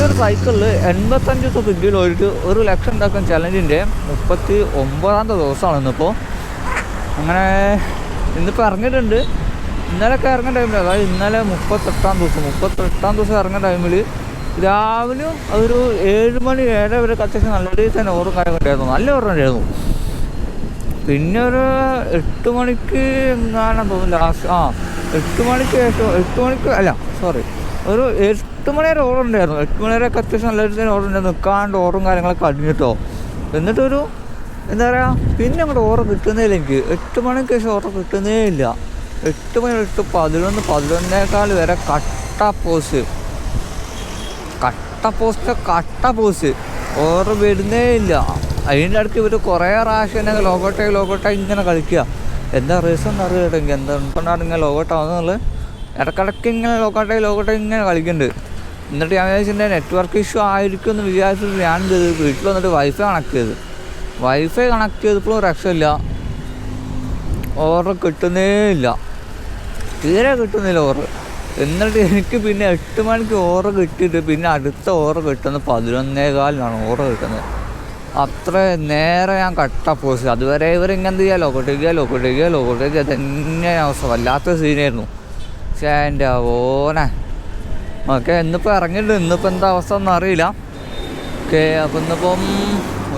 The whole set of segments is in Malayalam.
ഒരു സൈക്കിളിൽ എൺപത്തഞ്ച് ദിവസം ഇന്ത്യയിൽ ഒരു ഒരു ലക്ഷം ഉണ്ടാക്കുന്ന ചലഞ്ചിന്റെ മുപ്പത്തി ഒമ്പതാമത്തെ ദിവസമാണ് ഇന്നിപ്പോൾ അങ്ങനെ ഇന്നിപ്പോൾ ഇറങ്ങിയിട്ടുണ്ട്. ഇന്നലെയൊക്കെ ഇറങ്ങിയ ടൈമിൽ അതായത് ഇന്നലെ മുപ്പത്തെട്ടാം ദിവസം മുപ്പത്തെട്ടാം ദിവസം ഇറങ്ങിയ ടൈമിൽ രാവിലെ ഒരു ഏഴ് മണി ഏഴര വരെ അത്യാവശ്യം നല്ല രീതിയിൽ തന്നെ ഓർമ്മ കാര്യങ്ങളുണ്ടായിരുന്നു നല്ല ഓർമ്മ ഉണ്ടായിരുന്നു. പിന്നെ ഒരു എട്ട് മണിക്ക് എങ്ങാനും തോന്നുന്നു. ലാസ്റ്റ് ആ എട്ട് മണിക്ക് ശേഷം എട്ട് മണിക്ക് അല്ല സോറി ഒരു എട്ട് മണി വരെ ഓർഡർ ഉണ്ടായിരുന്നു എട്ട് മണി വരെയൊക്കെ അത്യാവശ്യം നല്ല രീതിയിൽ ഓർഡർ ഉണ്ടായിരുന്നു നിൽക്കാണ്ട് ഓറും കാര്യങ്ങളൊക്കെ അടിഞ്ഞിട്ടോ എന്നിട്ടൊരു എന്താ പറയുക പിന്നെ അങ്ങോട്ട് ഓർഡർ കിട്ടുന്നേ ഇല്ല എനിക്ക്. എട്ട് മണിക്ക് ശേഷം ഓർഡർ കിട്ടുന്നേ ഇല്ല എട്ട് മണി എട്ട് പതിനൊന്ന് പതിനൊന്നേക്കാൾ വരെ കട്ട പോസ്. കട്ട പോസ്റ്റ് കട്ട പോസ്. ഓർഡർ വരുന്നേ ഇല്ല അതിന്റെ അടുത്ത് ഇവർ കുറേ പ്രാവശ്യം എന്നെ ലോകോട്ടായി ലോകോട്ടായി ഇങ്ങനെ കളിക്കുക. എന്താ റീസൺ അറിയട്ടെ എനിക്ക്. എന്താ എന്തുകൊണ്ടാണ് ഇങ്ങനെ ലോഗോട്ടാവുന്നുള്ളത് ഇടക്കിടക്ക് ഇങ്ങനെ ലോകോട്ടായി ലോകോട്ടായി ഇങ്ങനെ കളിക്കുന്നുണ്ട്. എന്നിട്ട് ഞാൻ വിചാരിച്ചിട്ട് നെറ്റ്വർക്ക് ഇഷ്യൂ ആയിരിക്കും എന്ന് വിചാരിച്ചിട്ട് ഞാൻ ചെയ്ത് വീട്ടിൽ വന്നിട്ട് വൈഫൈ കണക്ട് ചെയ്ത്. വൈഫൈ കണക്ട് ചെയ്തപ്പോഴും രക്ഷമില്ല ഓർഡർ കിട്ടുന്നേ ഇല്ല. തീരെ കിട്ടുന്നില്ല ഓർഡർ. എന്നിട്ട് എനിക്ക് പിന്നെ എട്ട് മണിക്ക് ഓർഡർ കിട്ടിയിട്ട് പിന്നെ അടുത്ത ഓർഡർ കിട്ടുന്നത് പതിനൊന്നേകാലിനാണ് ഓർഡർ കിട്ടുന്നത്. അത്ര നേരെ ഞാൻ കട്ട പോസ്. അതുവരെ ഇവർ ഇങ്ങനെ എന്ത് ചെയ്യുക ലോക്കോട്ടേക്ക് ലോക്കോട്ടേക്ക് ലോക്കോട്ടേക്ക് തന്നെ അവസ്ഥ. വല്ലാത്ത സീനായിരുന്നു. പക്ഷേ എന്റെ ഓനെ ഓക്കെ ഇന്നിപ്പോൾ ഇറങ്ങിയിട്ടുണ്ട്. ഇന്നിപ്പോൾ എന്താ അവസ്ഥ ഒന്നും അറിയില്ല. ഓക്കെ അപ്പം ഇന്നിപ്പം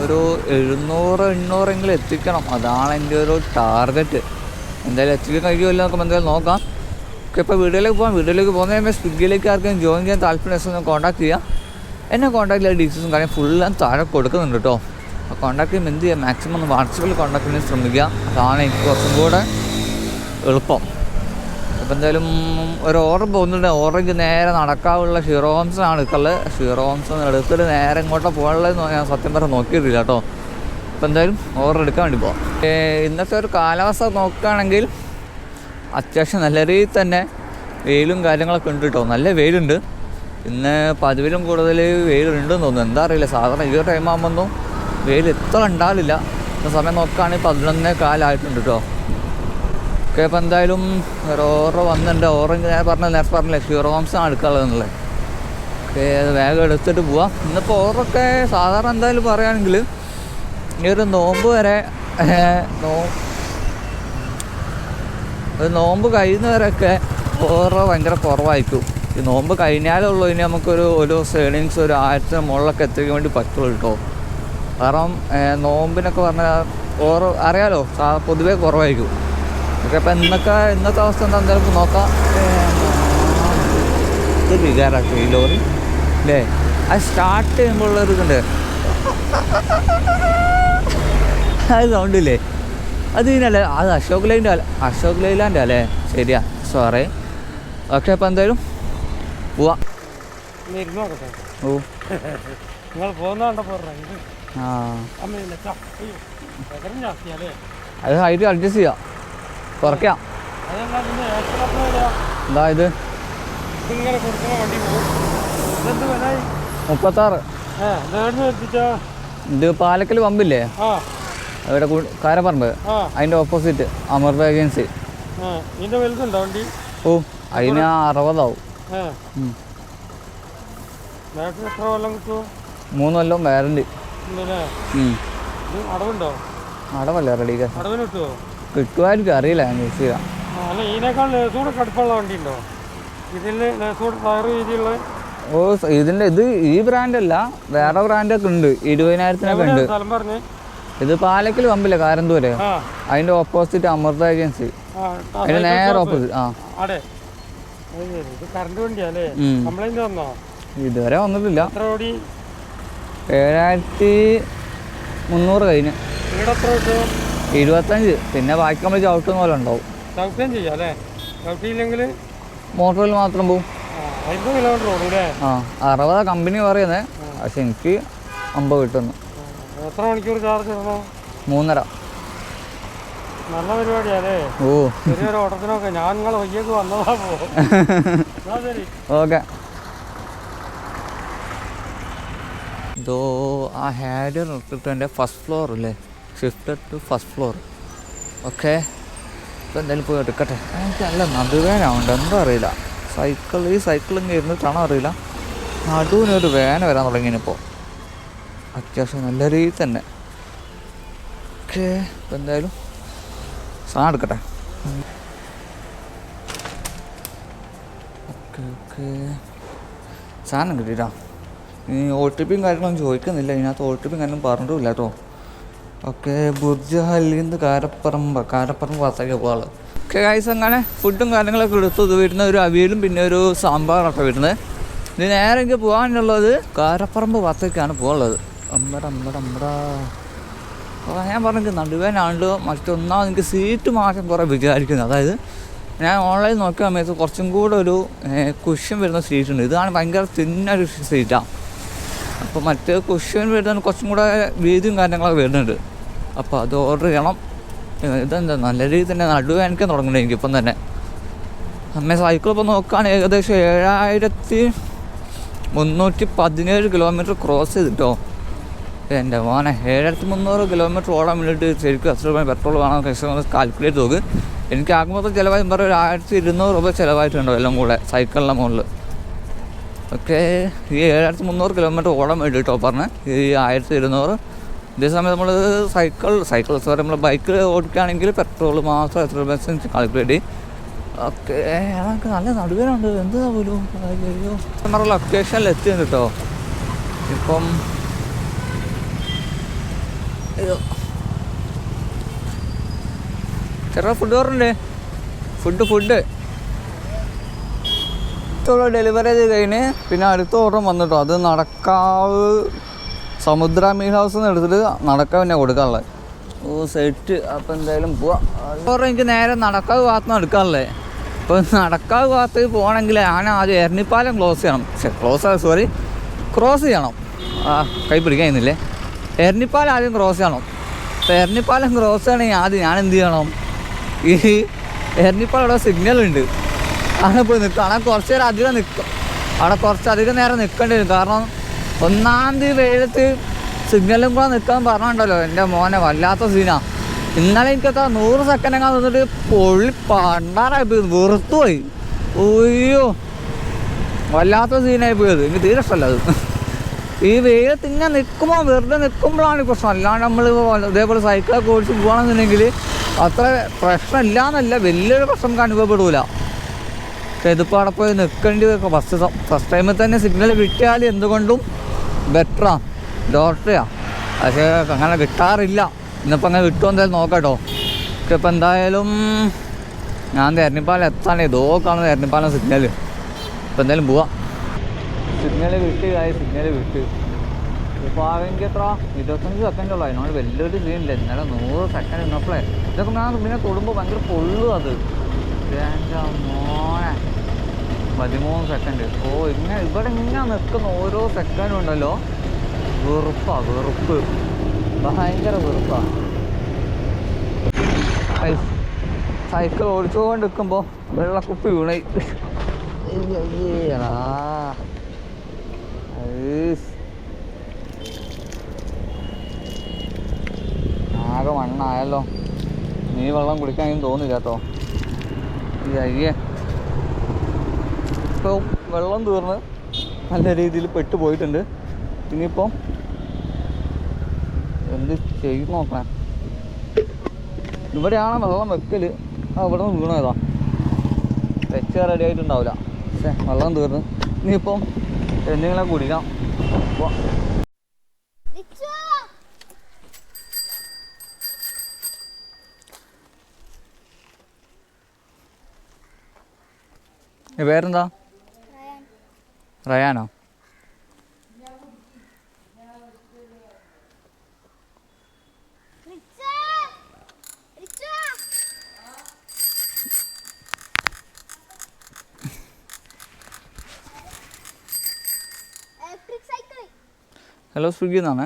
ഒരു എഴുന്നൂറ് എണ്ണൂറെങ്കിലും എത്തിക്കണം. അതാണ് എന്റെ ഒരു ടാർഗറ്റ്. എന്തായാലും എത്തിക്കാൻ കഴിയുമല്ലോ നമുക്ക് എന്തായാലും നോക്കാം. ഓക്കെ ഇപ്പോൾ വീഡിയോയിലേക്ക് പോകാം. വീഡിയോയിലേക്ക് പോകുന്ന കഴിയുമ്പോൾ സ്വിഗ്ഗിയിലേക്ക് ആർക്കും ജോയിൻ ചെയ്യാൻ താല്പര്യം കോൺടാക്ട് ചെയ്യാം. എന്നെ കോൺടാക്ട് ചെയ്യാൻ ഡീറ്റെയിൽസും കാര്യം ഫുള്ളും താഴെ കൊടുക്കുന്നുണ്ട് കേട്ടോ കോൺടാക്ട് ചെയ്യുമ്പോൾ എന്ത് ചെയ്യുക മാക്സിമം ഒന്ന് വാട്സപ്പിൽ കോൺടാക്ട് ചെയ്യാൻ ശ്രമിക്കുക. അതാണ് എനിക്ക് കുറച്ചും കൂടെ എളുപ്പം. അപ്പോൾ എന്തായാലും ഒരു ഓർഡർ പോകുന്നുണ്ട്. ഓർഡറിക്ക് നേരെ നടക്കാവുള്ള ഷീറോ ഹോംസിനാണ് എടുക്കൽ ഷീറോ ഹോംസ് എടുത്തിട്ട് നേരെ ഇങ്ങോട്ട് പോകാനുള്ളത് ഞാൻ സത്യം പറഞ്ഞാൽ നോക്കിയിട്ടില്ല കേട്ടോ അപ്പോൾ എന്തായാലും ഓർഡർ എടുക്കാൻ വേണ്ടി പോകാം ഇന്നത്തെ ഒരു കാലാവസ്ഥ നോക്കുകയാണെങ്കിൽ അത്യാവശ്യം നല്ല രീതിയിൽ തന്നെ വെയിലും കാര്യങ്ങളൊക്കെ ഉണ്ട് കേട്ടോ നല്ല വെയിലുണ്ട്. ഇന്ന് പതിവിലും കൂടുതൽ വെയിലുണ്ടെന്ന് തോന്നുന്നു. എന്താ അറിയില്ല. സാധാരണ ഒരു ടൈം ആകുമ്പോൾ വെയിൽ എത്ര ഉണ്ടാവില്ല. സമയം നോക്കുകയാണെങ്കിൽ പതിനൊന്നേ കാലായിട്ടുണ്ട് കേട്ടോ ഓക്കെ അപ്പോൾ എന്തായാലും ഒരു ഓർഡർ വന്നിട്ടുണ്ട്. ഓറഞ്ച് ഞാൻ പറഞ്ഞ നേരത്തെ പറഞ്ഞില്ലേ ഷീറോ ഹോംസാണ് എടുക്കാനുള്ളതെന്നുള്ളത് ഓക്കെ അത് വേഗം എടുത്തിട്ട് പോവാം. ഇന്നിപ്പോൾ ഓറൊക്കെ സാധാരണ എന്തായാലും പറയുകയാണെങ്കിൽ ഈ ഒരു നോമ്പ് വരെ നോ ഒരു നോമ്പ് കഴിയുന്നവരൊക്കെ ഓറ ഭയങ്കര കുറവായിരിക്കും. ഈ നോമ്പ് കഴിഞ്ഞാലുള്ളൂ ഇനി നമുക്കൊരു ഒരു സേണിങ്സ് ഒരു ആയിരത്തിന് മുകളിലൊക്കെ എത്തിക്കാൻ വേണ്ടി പറ്റുള്ളൂ കേട്ടോ കാരണം നോമ്പിനൊക്കെ പറഞ്ഞാൽ ഓറ് അറിയാലോ പൊതുവേ കുറവായിരിക്കും. ഓക്കെ അപ്പം ഇന്നൊക്കെ ഇന്നത്തെ അവസ്ഥ എന്താ എന്തായാലും നോക്കാം. ഇത് വികാരമാക്കി ഈ ലോറി അല്ലേ അത് സ്റ്റാർട്ട് ചെയ്യുമ്പോഴുള്ളൊരു ഇതുണ്ട്. അത് സൗണ്ടില്ലേ അത് ഇതിനല്ലേ അത് അശോക് ലൈന്റെ അശോക് ലൈലാന്റെ അല്ലേ? ശരിയാ സോറി ഓക്കെ അപ്പം എന്തായാലും പോവാം ഓ നിങ്ങൾ പോകുന്ന അത് ഹൈറ്റ് അഡ്ജസ്റ്റ് ചെയ്യാം. കുറയ്ക്കാം. എന്താ ഇത്? മുപ്പത്താറ്. ഇത് പാലക്കൽ പമ്പില്ലേ? അവിടെ കാരപ്പറമ്പ്. അതിന്റെ ഓപ്പോസിറ്റ് അമൃത ഏജൻസി ഓ അതിന് അറുപതാവും. എത്ര കൊല്ലം മൂന്ന് കൊല്ലം വാറണ്ടി അടവുണ്ടോ അടവല്ലേ റെഡി അടവിന് കിട്ടുമോ കിട്ടുമായിരിക്കും അറിയില്ല ഞാൻ യൂസ് ചെയ്യാം ആ, അല്ല ഇതിനേക്കാൾ ലേസൂടെ കടുപ്പമുള്ള വണ്ടി ഉണ്ടോ ഇതിൽ ലേസൂടെ ടയർ രീതിയുള്ള ഓ ഇതിന്റെ ഇത് ഈ ബ്രാൻഡ് അല്ല വേറെ ബ്രാൻഡ് ഒക്കെ ഉണ്ട്। ഇരുപതിനായിരത്തിനൊക്കെ ഉണ്ട് ഇത് പാലക്കൽ പമ്പില്ല കാരന്തൂര്. അതിന്റെ ഓപ്പോസിറ്റ് അമൃത ഏജൻസി അതിന്റെ നേരെ ഓപ്പോസിറ്റ് ആ ഇത് കറണ്ട് വണ്ടിയല്ലേ ഉം. കംപ്ലൈന്റ് വന്നോ? ഇതുവരെ വന്നിട്ടില്ല. എത്ര ഓടി? ഏഴായിരത്തി മുന്നൂറ് കഴിഞ്ഞ്. ഇവിടെ എത്ര കിട്ടും ഇരുപത്തഞ്ച്. പിന്നെ ബാക്കി നമ്മൾ ചവിട്ടുന്ന പോലെ ഉണ്ടാവും. ചവിട്ടുകയും ചെയ്യാം അല്ലേ? ചവിട്ടിയില്ലെങ്കിൽ മോട്ടോറിൽ മാത്രം പോവും. അമ്പത് കിലോമീറ്റർ ഓടും അല്ലേ? ആ അറുപതാ കമ്പനി പറയുന്നത് പക്ഷെ എനിക്ക് അമ്പത് കിട്ടുന്നു. എത്ര മണിക്കൂർ ചാർജ് മൂന്നര. നല്ല പരിപാടിയാലേ ഓ. ചെറിയൊരു ഓട്ടത്തിനൊക്കെ ഞാൻ നിങ്ങളെ വയ്യേക്ക് വന്നതാ പോ. ഓക്കെ. ഇതോ ആ ഹാഡ് നിർത്തിട്ട് ഫസ്റ്റ് ഫ്ലോർ അല്ലേ? Shift to first floor okay ഇപ്പം എന്തായാലും പോയി എടുക്കട്ടെ. എനിക്ക് നല്ല നടുവേനാവുണ്ട് എന്താ അറിയില്ല. സൈക്കിൾ ഈ സൈക്കിൾ ഇങ്ങനെ ഇരുന്നിട്ടാണോ അറിയില്ല. നടുവിനൊരു വേന വരാൻ തുടങ്ങിയിപ്പോൾ അത്യാവശ്യം നല്ല രീതിയിൽ തന്നെ. ഓക്കെ ഇപ്പം എന്തായാലും സാധനം എടുക്കട്ടെ. Okay okay. സാധനം കിട്ടിയിട്ടാ? ഇനി ഒ ടി പിയും കാര്യങ്ങളൊന്നും ചോദിക്കുന്നില്ല. ഇതിനകത്ത് ഒ ടി പിയും കാര്യങ്ങളും പറഞ്ഞിട്ടില്ല കേട്ടോ. ഓക്കെ ബുർജ നിന്ന് കാരപ്പറമ്പ് കാരപ്പറമ്പ് ഭാഗത്തേക്ക് പോകാനുള്ളത് ഓക്കെ ഗൈസ് അങ്ങനെ ഫുഡും കാര്യങ്ങളൊക്കെ എടുത്തു. ഇത് വരുന്ന ഒരു അവിയലും പിന്നെ ഒരു സാമ്പാറൊക്കെ വരുന്നത്. ഇത് നേരെ എനിക്ക് പോകാനുള്ളത് കാരപ്പറമ്പ് ഭാഗത്തേക്കാണ് പോകാനുള്ളത് അമ്പട അമ്പട അമ്പടാ. അപ്പോൾ ഞാൻ പറഞ്ഞു നടുവേനാണല്ലോ മറ്റൊന്നാമത് എനിക്ക് സീറ്റ് മാറ്റം കുറേ വിചാരിക്കുന്നത് അതായത് ഞാൻ ഓൺലൈൻ നോക്കിയ സമയത്ത് കുറച്ചും കൂടെ ഒരു കുഷ്യൻ വരുന്ന സീറ്റ് ഉണ്ട്. ഇതാണ് ഭയങ്കര തിന്നൊരു സീറ്റാണ് അപ്പോൾ മറ്റേ കുഷ്യൻ വരുന്ന കുറച്ചും കൂടെ വീതിയും കാര്യങ്ങളൊക്കെ വരുന്നുണ്ട്. അപ്പോൾ അത് ഓർഡർ ചെയ്യണം. ഇതെന്താ നല്ല രീതിയിൽ തന്നെ നടുവേനക്കാൻ തുടങ്ങുന്നുണ്ട് എനിക്കിപ്പം തന്നെ. അമ്മ സൈക്കിൾ ഇപ്പോൾ നോക്കുകയാണെങ്കിൽ ഏകദേശം ഏഴായിരത്തി മുന്നൂറ്റി പതിനേഴ് കിലോമീറ്റർ ക്രോസ് ചെയ്തിട്ടോ. എന്റെ മോനെ ഏഴായിരത്തി മുന്നൂറ് കിലോമീറ്റർ ഓടാൻ വേണ്ടിയിട്ട് ശരിക്കും രൂപ പെട്രോൾ വേണം കാൽക്കുലേറ്റ് നോക്ക്. എനിക്ക് ആകുമ്പോൾ ചിലവായി പറയും ഒരു ആയിരത്തി ഇരുന്നൂറ് രൂപ ചിലവായിട്ടുണ്ടോ എല്ലാം കൂടെ സൈക്കിളിന്റെ മുകളിൽ ഓക്കെ ഈ ഏഴായിരത്തി മുന്നൂറ് കിലോമീറ്റർ ഓടാൻ വേണ്ടിയിട്ടോ പറഞ്ഞ്. ഈ ആയിരത്തി ഇരുന്നൂറ്. ഇതേസമയം നമ്മൾ സൈക്കിൾ സൈക്കിൾ സോറി നമ്മൾ ബൈക്ക് ഓടിക്കുകയാണെങ്കിൽ പെട്രോൾ മാത്രം എത്ര രൂപ കാൽക്കുലേറ്റ് ഓക്കെ ഞങ്ങൾക്ക് നല്ല നടുവേനുണ്ട് എന്താ പോലും? ലൊക്കേഷനിൽ എത്തിയുണ്ട് കേട്ടോ ഇപ്പം അയ്യോ ചെറിയ ഫുഡ് പറഞ്ഞില്ലേ ഫുഡ് ഫുഡ് ഇത്തോളം ഡെലിവറി ചെയ്ത് കഴിഞ്ഞ് പിന്നെ അടുത്ത ഓർഡർ വന്നിട്ടോ അത് നടക്കാവ് സമുദ്ര മീൻ ഹൗസ് നിന്ന് എടുത്തിട്ട് നടക്കാൻ പിന്നെ കൊടുക്കാനുള്ളത് ഓ സെറ്റ് അപ്പം എന്തായാലും പോവാം ഓർഡർ എനിക്ക് നേരെ നടക്കാവ് ഭാഗത്തുനിന്ന് എടുക്കാനുള്ളത് അപ്പോൾ നടക്കാവ് ഭാഗത്ത് പോകണമെങ്കിൽ ഞാൻ ആദ്യം എരണിപ്പാലം ക്ലോസ് ചെയ്യണം ക്ലോസ് സോറി ക്രോസ് ചെയ്യണം ആ കൈ പിടിക്കാൻ കഴിയുന്നില്ലേ എരണിപ്പാലം ആദ്യം ക്രോസ് ചെയ്യണം. അപ്പോൾ എരണിപ്പാലം ക്രോസ് ചെയ്യണമെങ്കിൽ ആദ്യം ഞാൻ എന്ത് ചെയ്യണം? ഈ എരഞ്ഞിപ്പാലം അവിടെ സിഗ്നൽ ഉണ്ട്. അവിടെ പോയി നിൽക്കും. അവിടെ കുറച്ച് നേരം അധികം നിൽക്കും. അവിടെ കുറച്ച് അധികം നേരം നിൽക്കേണ്ടി വരും. കാരണം ഒന്നാം തീയതി വെയിലത്ത് സിഗ്നലും കൂടെ നിൽക്കാൻ പറഞ്ഞുണ്ടല്ലോ എന്റെ മോനെ വല്ലാത്ത സീനാ ഇന്നലെ എനിക്കൊക്കെ നൂറ് സെക്കൻഡ് എങ്ങനെ നിന്നിട്ട് പൊള്ളി പണ്ടാറായി പോയി. വെറുത്തു പോയി ഒയ്യോ വല്ലാത്ത സീനായി പോയത് എനിക്ക് തീരെ ഇഷ്ടമല്ല അത്. ഈ വെയിലത്ത് ഇങ്ങനെ നിൽക്കുമ്പോൾ വെറുതെ നിൽക്കുമ്പോഴാണ് പ്രശ്നം. അല്ലാണ്ട് നമ്മൾ ഇതേപോലെ സൈക്കിളൊക്കെ ഓടിച്ച് പോകണമെന്നുണ്ടെങ്കിൽ അത്ര പ്രശ്നമില്ല എന്നല്ല വലിയൊരു പ്രശ്നം നമുക്ക് അനുഭവപ്പെടൂല. പക്ഷേ ഇതിപ്പോൾ പോയി നിൽക്കേണ്ടി ഫസ്റ്റ് ഫസ്റ്റ് ടൈമിൽ തന്നെ സിഗ്നൽ കിട്ടിയാൽ എന്തുകൊണ്ടും ബെറ്ററാണ് ഡോക്ടറെയാ പക്ഷേ അങ്ങനെ കിട്ടാറില്ല. ഇന്നിപ്പോൾ അങ്ങനെ കിട്ടുമോ എന്തായാലും നോക്കട്ടോ. പക്ഷെ ഇപ്പം എന്തായാലും ഞാൻ തെരഞ്ഞിപ്പാലം എത്താനേ ഇതോ കാണുന്ന തെരഞ്ഞിപ്പാലം സിഗ്നൽ ഇപ്പം എന്തായാലും പോവാം. സിഗ്നൽ വിട്ട് ആയി സിഗ്നൽ വിട്ട്. ഇപ്പോൾ ആണെങ്കിൽ എത്ര? ഇരുപത്തഞ്ച് സെക്കൻഡ് ഉള്ളൂ. അതിനോട് വലിയൊരു സീനില്ല ഇന്നലെ നൂറ് സെക്കൻഡ് ഇന്നപ്പളേ ഇതൊക്കെ ഞാൻ പിന്നെ തൊടുമ്പോൾ ഭയങ്കര പൊള്ളും അത്. മോനെ. പതിമൂന്ന് സെക്കൻഡ് ഓ ഇങ്ങനെ ഇവിടെ ഇങ്ങനെ നിൽക്കുന്ന ഓരോ സെക്കൻഡും ഉണ്ടല്ലോ. വെറുപ്പാ വെറുപ്പ്. ഭയങ്കര വെറുപ്പാ. സൈക്കിൾ ഓടിച്ചുകൊണ്ട് നിൽക്കുമ്പോൾ വെള്ളക്കുപ്പി വീണേ അയ്യയ്യേടാ ഐസ്. ആകെ മണ്ണായല്ലോ. നീ വെള്ളം കുടിക്കാൻ തോന്നില്ല കേട്ടോ ഈ അയ്യേ. ഇപ്പോൾ വെള്ളം തീർന്ന് നല്ല രീതിയിൽ പെട്ടുപോയിട്ടുണ്ട്. ഇനിയിപ്പോൾ എന്ത് ചെയ്ത് നോക്കണേ. ഇവിടെയാണ് വെള്ളം വെക്കൽ ആ ഇവിടെ നിന്ന് വീണതാ. വെച്ച റെഡി ആയിട്ടുണ്ടാവില്ല. പക്ഷേ വെള്ളം തീർന്ന്. ഇനിയിപ്പം എന്തെങ്കിലും കുടിക്കാം. പേരെന്താ? റയാനോ ഇലക്ട്രിക് സൈക്കിൾ ഹലോ സ്വിഗ്ഗി എന്നാണ്.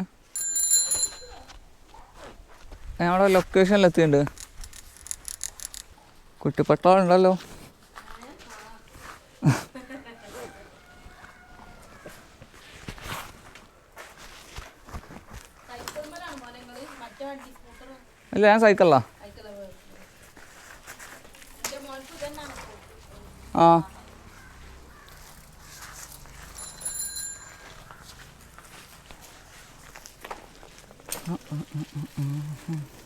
ഞാൻ അവിടെ ലൊക്കേഷനിൽ എത്തിയിട്ടുണ്ട്. കുട്ടിപ്പട്ടാളുണ്ടല്ലോ. ഇല്ല ഞാൻ സൈക്കിളാ ആ. Uh, uh, uh,